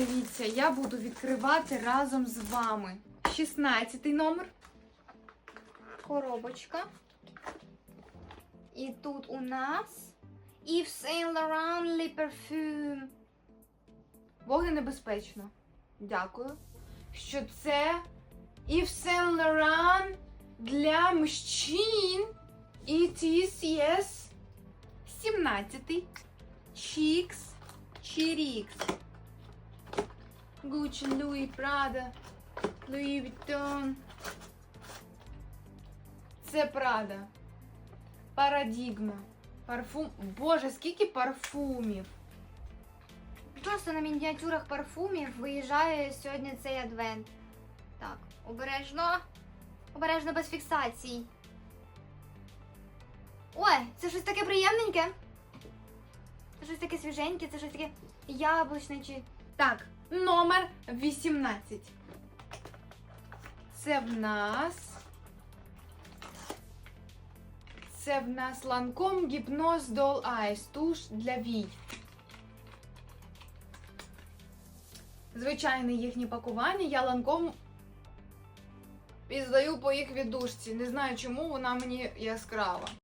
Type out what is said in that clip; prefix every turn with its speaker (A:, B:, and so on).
A: Дивіться, я буду відкривати разом з вами. 16 номер.
B: Коробочка. І тут у нас Yves Saint Laurent Le Parfum.
A: Вогненебезпечно. Дякую. Що це Yves Saint Laurent для мужчин. Is, yes. 17. Chicks. Chirix. Gucci, Louis Prada. Louis Vuitton. Це Прада. Парадігма. Парфум. Боже, скільки парфумів.
B: Просто на мініатюрах парфумів виїжджає сьогодні цей адвент. Так, обережно. Обережно без фіксацій. Ой, це щось таке приємненьке. Це щось таке свіженьке, це щось таке яблучне чи.
A: Так, номер 18. Це в нас. Це в нас ланком гіпноз Doll Eyes, туш для вій. Звичайне їхнє пакування. Я ланком піздаю по їх віддушці. Не знаю чому вона мені яскрава.